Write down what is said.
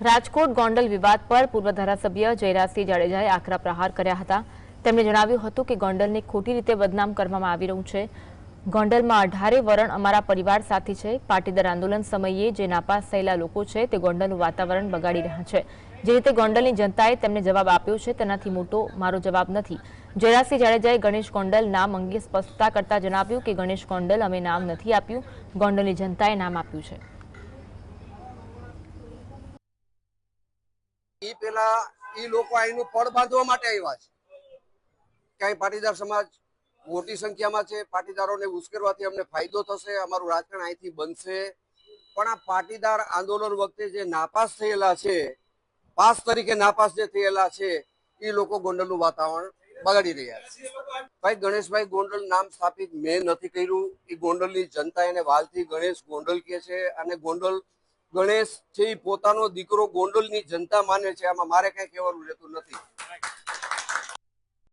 રાજકોટ ગોંડલ વિવાદ પર પૂર્વ ધારાસભ્ય જયરાજસિંહ જાડેજાએ આકરા પ્રહાર કર્યા હતા. તેમણે જણાવ્યું હતું કે ગોંડલને ખોટી રીતે બદનામ કરવામાં આવી રહ્યું છે. ગોંડલમાં અઢારે વરણ અમારા પરિવાર સાથી છે. પાટીદાર આંદોલન સમયે જે નાપાસ થયેલા લોકો છે તે ગોંડલનું વાતાવરણ બગાડી રહ્યા છે. જે રીતે ગોંડલની જનતાએ તેમને જવાબ આપ્યો છે તેનાથી મોટો મારો જવાબ નથી. જયરાજસિંહ જાડેજાએ ગણેશ ગોંડલ નામ અંગે સ્પષ્ટતા કરતા જણાવ્યું કે ગણેશ ગોંડલ અમે નામ નથી આપ્યું. ગોંડલની જનતાએ નામ આપ્યું છે. એ પેલા એ લોકો અહીંનું પડ બાંધવા માટે આવ્યા છે. ક્યાંય પાટીદાર સમાજ મોટી સંખ્યામાં છે, પાટીદારોને ઉશ્કેરવાથી અમને ફાયદો થશે, અમારું રાજકારણ અહીંથી બનશે. પણ આ પાટીદાર આંદોલન વખતે જે નાપાસ થયેલા છે, પાસ તરીકે નાપાસ જે થયેલા છે એ લોકો ગોંડલનું વાતાવરણ બગાડી રહ્યા છે. ભાઈ ગણેશભાઈ ગોંડલ નામ સ્થાપિત મેં નથી કર્યું. એ ગોંડલની જનતા એને વાલથી ગણેશ ગોંડલ કહે છે અને ગોંડલ ગણેશ છે એ પોતાનો દીકરો ગોંડલની જનતા માને છે. આમાં મારે કઈ કહેવાનું રહેતું નથી.